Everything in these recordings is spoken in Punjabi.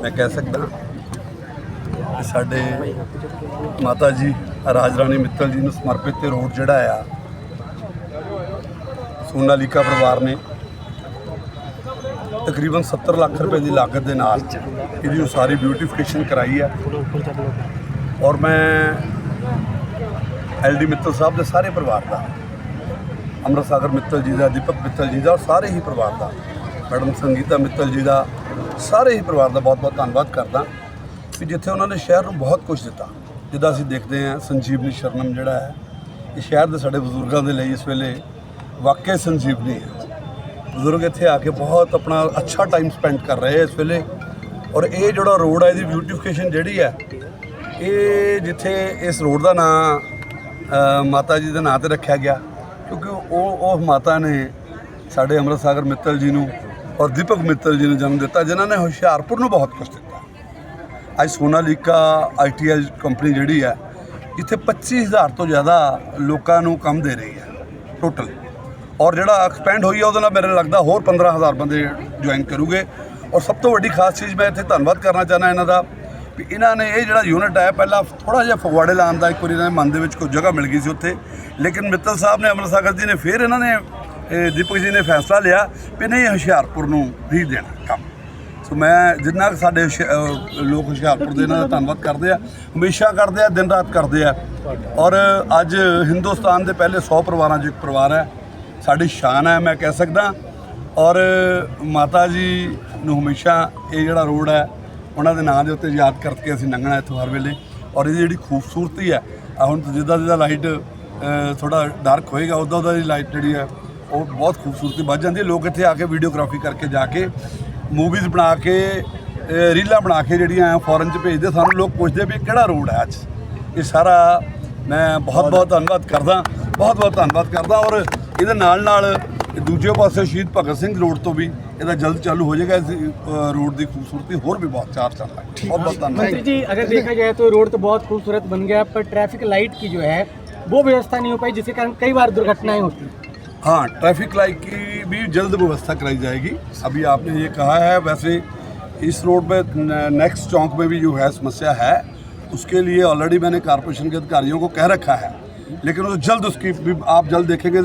ਮੈਂ ਕਹਿ ਸਕਦਾ ਸਾਡੇ ਮਾਤਾ ਜੀ, ਰਾਜ ਰਾਣੀ ਮਿੱਤਲ ਜੀ ਨੂੰ ਸਮਰਪਿਤ ਤੇ ਰੋਡ ਜਿਹੜਾ ਆ, ਸੋਨਾਲੀਕਾ ਪਰਿਵਾਰ ਨੇ ਤਕਰੀਬਨ 70 ਲੱਖ ਰੁਪਏ ਦੀ ਲਾਗਤ ਦੇ ਨਾਲ ਇਹਦੀ ਉਸਾਰੀ ਬਿਊਟੀਫਿਕੇਸ਼ਨ ਕਰਾਈ ਹੈ ਔਰ ਮੈਂ ਐਲਡੀ ਮਿੱਤਲ ਸਾਹਿਬ ਦੇ ਸਾਰੇ ਪਰਿਵਾਰ ਦਾ ਅੰਮ੍ਰਿਤ ਮਿੱਤਲ ਜੀ ਦਾ, ਦੀਪਕ ਮਿੱਤਲ ਜੀ ਦਾ ਔਰ ਸਾਰੇ ਹੀ ਪਰਿਵਾਰ ਦਾ ਮੈਡਮ ਸੰਗੀਤਾ ਮਿੱਤਲ ਜੀ ਦਾ ਸਾਰੇ ਹੀ ਪਰਿਵਾਰ ਦਾ ਬਹੁਤ ਬਹੁਤ ਧੰਨਵਾਦ ਕਰਦਾ ਕਿ ਜਿੱਥੇ ਉਹਨਾਂ ਨੇ ਸ਼ਹਿਰ ਨੂੰ ਬਹੁਤ ਕੁਝ ਦਿੱਤਾ। ਜਿੱਦਾਂ ਅਸੀਂ ਦੇਖਦੇ ਹਾਂ, ਸੰਜੀਵਨੀ ਸ਼ਰਨਮ ਜਿਹੜਾ ਹੈ, ਇਹ ਸ਼ਹਿਰ ਦੇ ਸਾਡੇ ਬਜ਼ੁਰਗਾਂ ਦੇ ਲਈ ਇਸ ਵੇਲੇ ਵਾਕਿਆ ਸੰਜੀਵਨੀ ਹੈ। ਬਜ਼ੁਰਗ ਇੱਥੇ ਆ ਕੇ ਬਹੁਤ ਆਪਣਾ ਅੱਛਾ ਟਾਈਮ ਸਪੈਂਡ ਕਰ ਰਹੇ ਆ ਇਸ ਵੇਲੇ ਔਰ ਇਹ ਜਿਹੜਾ ਰੋਡ ਹੈ, ਇਹਦੀ ਬਿਊਟੀਫਿਕੇਸ਼ਨ ਜਿਹੜੀ ਹੈ, ਇਹ ਜਿੱਥੇ ਇਸ ਰੋਡ ਦਾ ਨਾਂ ਮਾਤਾ ਜੀ ਦੇ ਨਾਂ ਤੇ ਰੱਖਿਆ ਗਿਆ, ਕਿਉਂਕਿ ਉਹ ਉਹ ਮਾਤਾ ਨੇ ਸਾਡੇ ਅੰਮ੍ਰਿਤ ਸਾਗਰ ਮਿੱਤਲ ਜੀ ਨੂੰ ਔਰ ਦੀਪਕ ਮਿੱਤਲ ਜੀ ਨੂੰ ਜਨਮ ਦਿੱਤਾ, ਜਿਨ੍ਹਾਂ ਨੇ ਹੁਸ਼ਿਆਰਪੁਰ ਨੂੰ ਬਹੁਤ ਕੁਝ ਦਿੱਤਾ। ਅੱਜ ਸੋਨਾਲੀਕਾ ਆਈਟੀਐਲ ਕੰਪਨੀ ਜਿਹੜੀ ਹੈ, ਇੱਥੇ 25000 ਤੋਂ ਜ਼ਿਆਦਾ ਲੋਕਾਂ ਨੂੰ ਕੰਮ ਦੇ ਰਹੀ ਹੈ ਟੋਟਲ ਔਰ ਜਿਹੜਾ ਐਕਸਪੈਂਡ ਹੋਈ ਹੈ, ਉਹਦੇ ਨਾਲ ਮੇਰੇ ਲੱਗਦਾ ਹੋਰ 15000 ਬੰਦੇ ਜੁਆਇਨ ਕਰੂਗੇ। ਔਰ ਸਭ ਤੋਂ ਵੱਡੀ ਖਾਸ ਚੀਜ਼ ਮੈਂ ਇੱਥੇ ਧੰਨਵਾਦ ਕਰਨਾ ਚਾਹੁੰਦਾ ਇਹਨਾਂ ਦਾ, ਵੀ ਇਹਨਾਂ ਨੇ ਇਹ ਜਿਹੜਾ ਯੂਨਿਟ ਹੈ, ਪਹਿਲਾਂ ਥੋੜਾ ਜਿਹਾ ਫਗਵਾੜੇ ਲਾਉਣ ਦਾ ਇੱਕ ਵਾਰੀ ਇਹਨਾਂ ਦੇ ਮਨ ਦੇ ਵਿੱਚ ਕੋਈ ਜਗ੍ਹਾ ਮਿਲ ਗਈ ਸੀ ਉੱਥੇ। ਲੇਕਿਨ ਮਿੱਤਲ ਸਾਹਿਬ ਨੇ, ਅੰਮ੍ਰਿਤ ਸਾਗਰ ਜੀ ਨੇ ਫਿਰ ਇਹਨਾਂ ਨੇ ਦੀਪਕ ਜੀ ਨੇ ਫੈਸਲਾ ਲਿਆ ਵੀ ਨਹੀਂ ਹੁਸ਼ਿਆਰਪੁਰ ਨੂੰ ਹੀ ਦੇਣਾ ਕੰਮ। ਸੋ ਮੈਂ ਜਿੰਨਾ ਕੁ ਸਾਡੇ ਹੁਸ਼ਿ- ਲੋਕ ਹੁਸ਼ਿਆਰਪੁਰ ਦੇ ਇਹਨਾਂ ਦਾ ਧੰਨਵਾਦ ਕਰਦੇ ਆ, ਹਮੇਸ਼ਾ ਕਰਦੇ ਆ, ਦਿਨ ਰਾਤ ਕਰਦੇ ਆ। ਔਰ ਅੱਜ ਹਿੰਦੁਸਤਾਨ ਦੇ ਪਹਿਲੇ 100 ਪਰਿਵਾਰਾਂ 'ਚ ਇੱਕ ਪਰਿਵਾਰ ਹੈ, ਸਾਡੀ ਸ਼ਾਨ ਹੈ ਮੈਂ ਕਹਿ ਸਕਦਾ। ਔਰ ਮਾਤਾ ਜੀ ਨੂੰ ਹਮੇਸ਼ਾ ਇਹ ਜਿਹੜਾ ਰੋਡ ਹੈ, ਉਹਨਾਂ ਦੇ ਨਾਂ ਦੇ ਉੱਤੇ ਯਾਦ ਕਰਕੇ ਅਸੀਂ ਲੰਘਣਾ ਇੱਥੋਂ ਹਰ ਵੇਲੇ। ਔਰ ਇਹਦੀ ਜਿਹੜੀ ਖੂਬਸੂਰਤੀ ਹੈ ਹੁਣ ਜਿੱਦਾਂ ਜਿੱਦਾਂ ਲਾਈਟ ਥੋੜਾ ਡਾਰਕ ਹੋਏਗਾ ਉਦਾਂ ਉਦਾਂ ਦੀ ਲਾਈਟ ਜਿਹੜੀ ਹੈ ਉਹ ਬਹੁਤ ਖੂਬਸੂਰਤੀ ਵੱਧ ਜਾਂਦੀ ਹੈ ਲੋਕ ਇੱਥੇ ਆ ਕੇ ਵੀਡੀਓਗ੍ਰਾਫੀ ਕਰਕੇ ਜਾ ਕੇ ਮੂਵੀਜ਼ ਬਣਾ ਕੇ ਅਹ ਰੀਲਾਂ ਬਣਾ ਕੇ ਜਿਹੜੀਆਂ ਫੋਰਨ ਚ ਭੇਜਦੇ ਸਾਨੂੰ ਲੋਕ ਪੁੱਛਦੇ ਵੀ ਇਹ ਕਿਹੜਾ ਰੋਡ ਹੈ ਅੱਜ ਇਹ ਸਾਰਾ ਮੈਂ ਬਹੁਤ ਬਹੁਤ ਧੰਨਵਾਦ ਕਰਦਾ ਬਹੁਤ ਬਹੁਤ ਧੰਨਵਾਦ ਕਰਦਾ ਔਰ ਇਹਦੇ ਨਾਲ ਨਾਲ ਦੂਜੇ ਪਾਸੇ ਸ਼ਹੀਦ ਭਗਤ ਸਿੰਘ ਰੋਡ ਤੋਂ ਵੀ ਇਹਦਾ ਜਲਦ ਚਾਲੂ ਹੋ ਜਾਏਗਾ ਇਸ ਅਹ ਰੋਡ ਦੀ ਖੂਬਸੂਰਤੀ ਹੋਰ ਵੀ ਬਹੁਤ ਚਾਰ ਚੰਨ ਲੱਗ ਬਹੁਤ ਬਹੁਤ ਧੰਨਵਾਦ मंत्री जी अगर देखा जाए तो रोड तो बहुत खूबसूरत बन गया पर ट्रैफिक लाइट की जो है वो व्यवस्था नहीं हो पाई जिसके कारण कई बार दुर्घटनाएं होती हैं हाँ ट्रैफिक लाइट की भी जल्द व्यवस्था कराई जाएगी अभी आपने ये कहा है वैसे इस रोड पे नेक्स्ट चौक में भी जो है समस्या है उसके लिए ऑलरेडी मैंने कारपोरेशन के अधिकारियों को कह रखा है लेकिन वो जल्द उसकी भी आप जल्द देखेंगे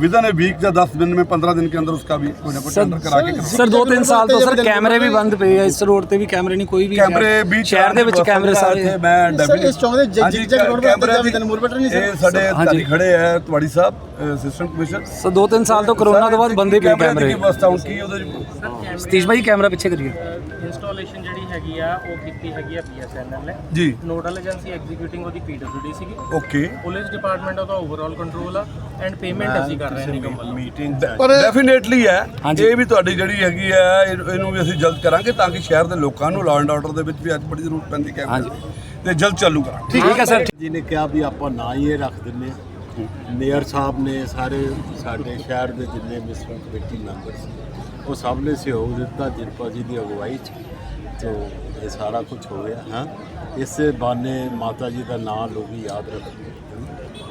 विद इन ए वीक या दस दिन में पंद्रह दिन के अंदर उसका भी कोई ना कोई टेंडर करा के करवाएंगे। ਸਰ ਦੋ ਤਿੰਨ ਸਾਲ ਤੋਂ ਸਰ ਕੈਮਰੇ ਵੀ ਬੰਦ ਪਏ ਆ ਇਸ ਰੋਡ ਤੇ ਵੀ ਕੈਮਰੇ ਨਹੀਂ ਕੋਈ ਵੀ ਕੈਮਰੇ ਵੀ ਸ਼ਹਿਰ ਦੇ ਵਿੱਚ ਚਲਾਉਣ ਕੈਮਰੇ ਦੀ ਸਾਰੇ ਇੱਥੇ ਮੈਂ ਸਰ, definitely- ਇਸ ਚੌਂਕ ਦੇ ਜ- ਹਾਂਜੀ, ਜਿਗਜੈਗ ਰੋਡ ਤੇ ਕੈਮਰੇ ਵੀ ਤੈਨੂੰ ਬਟਨ ਨਹੀਂ ਸਰ? ਇਹ ਸਾਡੇ ਹਾਂਜੀ। ਅਧਿਕਾਰੀ ਖੜੇ ਹੈ ਤਵਾੜੀ ਸਾਹਿਬ ਅਸਿਸਟੈਂਟ ਕਮਿਸ਼ਨਰ ਸਰ ਦੋ ਤਿੰਨ ਸਾਲ ਤੋਂ ਕਰੋਨਾ ਤੋਂ ਬਾਅਦ ਬੰਦੇ ਪਏ ਕੈਮਰੇ। ਦੀ ਵਿਵਸਥਾ ਹੁਣ ਕੀ ਉਹਦੇ ਚ ਸਤੀਸ਼ ਭਾਈ ਕੈਮਰਾ ਪਿੱਛੇ ਕਰੀਏ। ਇੰਸਟਾਲੇਸ਼ਨ ਜਿਹੜੀ ਹੈਗੀ ਆ ਉਹ ਕੀਤੀ ਹੈਗੀ ਆ BSNL ਨੇ। ਜੀ। ਨੋਡਲ ਏਜੰਸੀ ਐਗਜ਼ੀਕਿਊਟਿੰਗ ਉਹਦੀ PWD ਸੀਗੀ। ਓਕੇ ਪੁਲਿਸ ਡਿਪਾਰਟਮੈਂਟ ਉਹਦਾ ਓਵਰਆਲ ਕੰਟਰੋਲ ਆ ਐਂਡ ਪੇਮੈਂਟ ਅਸੀਂ ਕਰ ਰਹੇ ਹਾਂ ਨਿਗਮ ਵੱਲੋਂ। ਮੀਟਿੰਗ ਡੈਫੀਨੇਟਲੀ ਹੈ। ਹਾਂਜੀ। ਇਹ ਵੀ ਤੁਹਾਡੀ ਜਿਹੜੀ ਹੈਗੀ ਹੈ ਇਹ- ਇਹਨੂੰ ਵੀ ਅਸੀਂ ਜਲਦ ਕਰਾਂਗੇ ਤਾਂ ਕਿ ਸ਼ਹਿਰ ਦੇ ਲੋਕਾਂ ਨੂੰ ਲਾਅ ਐਂਡ ਆਰਡਰ ਦੇ ਵਿੱਚ ਵੀ ਅੱਜ ਬੜੀ ਜ਼ਰੂਰਤ ਪੈਂਦੀ ਕੈਮਰੇ ਹਾਂਜੀ। ਦੀ ਤੇ ਜਲਦ ਚਾਲੂ ਕਰਾਂਗੇ। ਠੀਕ ਹੈ ਸਰ। ਜੀ ਨੇ ਕਿਹਾ ਵੀ ਆਪਾਂ ਨਾ ਹੀ ਇਹ ਰੱਖ ਦਿੰਨੇ ਹਾਂ। ਮੇਅਰ ਸਾਹਿਬ ਨੇ ਸਾਰੇ ਸਾਡੇ ਸ਼ਹਿਰ ਦੇ ਜਿੰਨੇ ਮਿਸਟਰ ਕਮੇਟੀ ਮੈਂਬਰ ਸੀ, ਉਹ ਸਭ ਨੇ ਸਹਿਯੋਗ ਦਿੱਤਾ ਜਿਰਪਾ ਜੀ ਦੀ ਅਗਵਾਈ 'ਚ, ਤੋਂ ਇਹ ਸਾਰਾ ਕੁਝ ਹੋ ਗਿਆ, ਹਾਂ। ਇਸੇ ਬਾਨੇ ਮਾਤਾ ਜੀ ਦਾ ਨਾਮ ਲੋਕ ਯਾਦ ਰੱਖਣਗੇ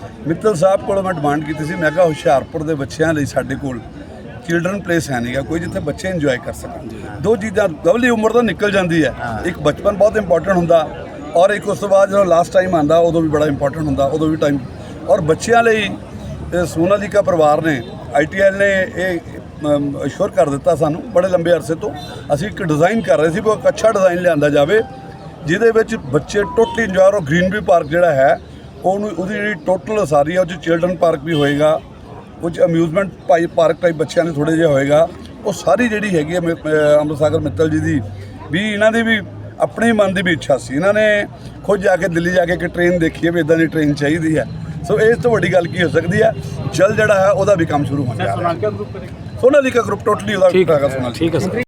ਮਿੱਤਲ ਸਾਹਿਬ ਕੋਲ ਮੈਂ ਡਿਮਾਂਡ ਕੀਤੀ ਸੀ। ਮੈਂ ਕਿਹਾ ਹੁਸ਼ਿਆਰਪੁਰ ਦੇ ਬੱਚਿਆਂ ਲਈ ਸਾਡੇ ਕੋਲ ਚਿਲਡਰਨ ਪਲੇਸ ਹੈ ਨਹੀਂਗਾ ਕੋਈ ਜਿੱਥੇ ਬੱਚੇ ਇੰਜੋਏ ਕਰ ਸਕਣ। ਦੋ ਚੀਜ਼ਾਂ ਗਵਲੀ ਉਮਰ ਤੋਂ ਨਿਕਲ ਜਾਂਦੀ ਹੈ। ਇੱਕ ਬਚਪਨ ਬਹੁਤ ਇੰਪੋਰਟੈਂਟ ਹੁੰਦਾ ਔਰ ਇੱਕ ਉਸ ਤੋਂ ਬਾਅਦ ਜਦੋਂ ਲਾਸਟ ਟਾਈਮ ਆਂਦਾ ਉਦੋਂ ਵੀ ਬੜਾ ਇੰਪੋਰਟੈਂਟ ਹੁੰਦਾ ਉਦੋਂ ਵੀ ਟਾਈਮ ਔਰ ਬੱਚਿਆਂ ਲਈ ਇਹ ਸੋਨਾਲੀਕਾ ਪਰਿਵਾਰ ਨੇ ਆਈਟੀਐਲ ਨੇ ਇਹ ਅਸ਼ੋਰ ਕਰ ਦਿੱਤਾ ਸਾਨੂੰ ਬੜੇ ਲੰਬੇ ਅਰਸੇ ਤੋਂ। ਅਸੀਂ ਇੱਕ ਡਿਜ਼ਾਈਨ ਕਰ ਰਹੇ ਸੀ ਕੋਈ ਅੱਛਾ ਡਿਜ਼ਾਈਨ ਲਿਆਂਦਾ ਜਾਵੇ ਜਿਹਦੇ ਵਿੱਚ ਬੱਚੇ ਟੋਟਲੀ ਇੰਜੋਏ ਔਰ ਗ੍ਰੀਨਰੀ ਪਾਰਕ ਜਿਹੜਾ ਹੈ ਉਹਨੂੰ ਉਹਦੀ ਜਿਹੜੀ ਟੋਟਲ ਸਾਰੀ ਆ ਉਹ 'ਚ ਚਿਲਡਰਨ ਪਾਰਕ ਵੀ ਹੋਏਗਾ ਕੁਝ ਅਮਿਊਜ਼ਮੈਂਟ ਭਾਈ ਪਾਰਕ ਟਾਈਪ ਬੱਚਿਆਂ ਦੇ ਥੋੜੇ ਜਿਹਾ ਹੋਏਗਾ। ਉਹ ਸਾਰੀ ਜਿਹੜੀ ਹੈਗੀ ਹੈ ਅੰਮ੍ਰਿਤਸਾਗਰ ਮਿੱਤਲ ਜੀ ਦੀ ਵੀ ਇਹਨਾਂ ਦੀ ਵੀ ਆਪਣੇ ਮਨ ਦੀ ਵੀ ਇੱਛਾ ਸੀ। ਇਹਨਾਂ ਨੇ ਖੁਦ ਜਾ ਕੇ ਦਿੱਲੀ ਜਾ ਕੇ ਕਿ ਟ੍ਰੇਨ ਹੈ ਵੀ ਇਦਾਂ ਦੀ ਟ੍ਰੇਨ ਚਾਹੀਦੀ ਹੈ ਸੋ ਇਸ ਤੋਂ ਵੱਡੀ ਗੱਲ ਕੀ ਹੋ ਸਕਦੀ ਹੈ ਜਲ ਜਿਹੜਾ ਹੈ ਉਹਦਾ ਵੀ ਕੰਮ ਸ਼ੁਰੂ ਹੋ ਗਿਆ ਸੋਨਾਲੀਕਾ ਗਰੁੱਪ ਟੋਟਲੀ ਉਹਦਾ ਠੀਕ ਹੈ ਸਰ।